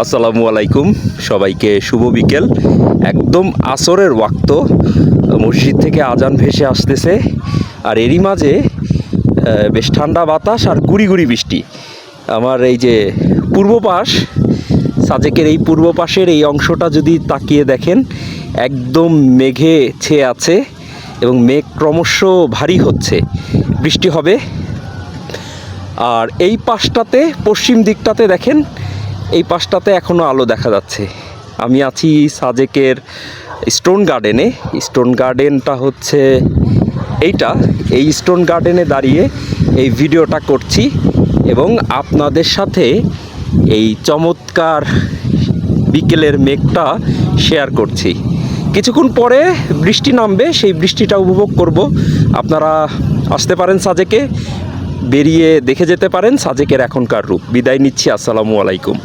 আসসালামু আলাইকুম। সবাইকে শুভ বিকেল। একদম আসরের ওয়াক্ত। মসজিদ থেকে আজান ভেসে আসতেছে। আর এরই মাঝে বেশ ঠান্ডা বাতাস আর গুড়ি গুড়ি বৃষ্টি। আমার এই যে পূর্ব পাশ, সাজেকের এই পূর্ব পাশের এই অংশটা যদি তাকিয়ে দেখেন, একদম মেঘে ছেয়ে আছে এবং মেঘ ক্রমশ ভারী হচ্ছে। বৃষ্টি হবে। আর এই পাশটাতে, পশ্চিম দিকটাতে দেখেন এই পাশটাতে এখনও আলো দেখা যাচ্ছে। আমি আছি সাজেকের স্টোন গার্ডেনে। স্টোন গার্ডেনটা হচ্ছে এইটা। এই স্টোন গার্ডেনে দাঁড়িয়ে এই ভিডিওটা করছি এবং আপনাদের সাথে এই চমৎকার বিকেলের মেঘটা শেয়ার করছি। কিছুক্ষণ পরে বৃষ্টি নামবে, সেই বৃষ্টিটা উপভোগ করব। আপনারা আসতে পারেন সাজেকে, বেরিয়ে দেখে যেতে পারেন সাজেকের এখনকার রূপ। বিদায় নিচ্ছি, আসসালামু আলাইকুম।